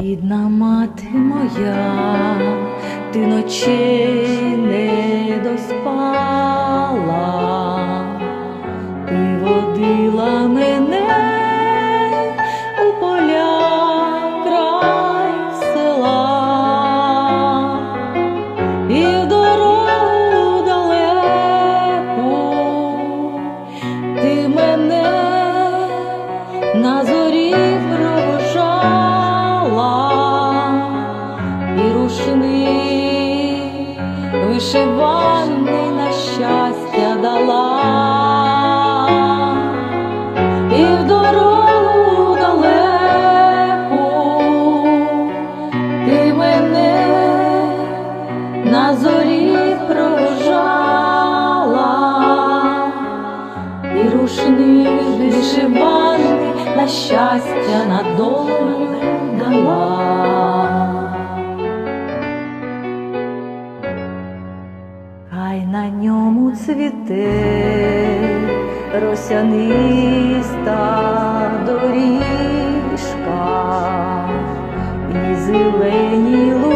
Рідна мати моя, ти ночей. Вишиваний на щастя дала, і в дорогу далеку ти мене на зорі провожала і рушник вишиваний на щастя на долю ньому цвіте? Росяниста доріжка і зелені луги,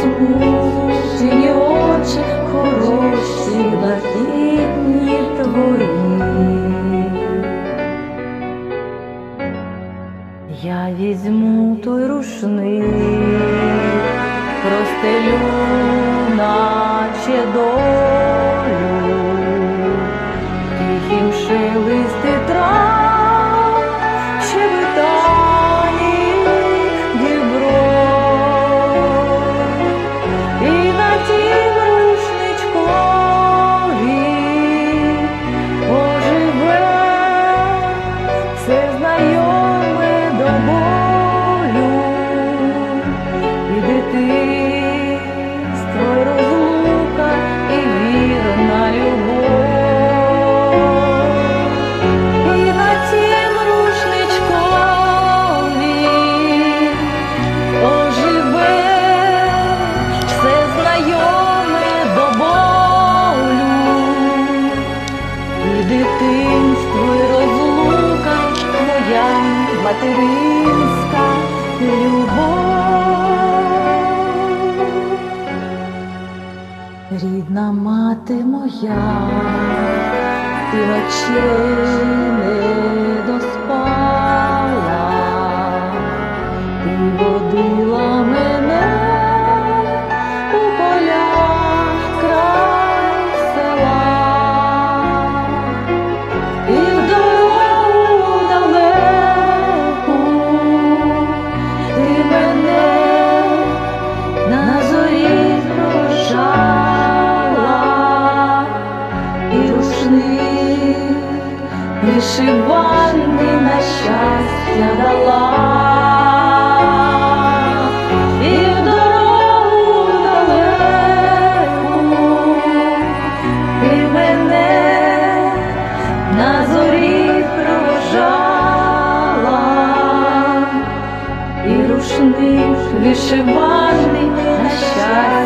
і засмучені очі хороші блакитні твої. Я візьму той рушник, простелю материнська любов. Рідна мати моя, ти очей не доспала, рушник вишиваний на щастя дала. І в дорогу далеку ти мене на зорі провожала, і рушник вишиваний на щастя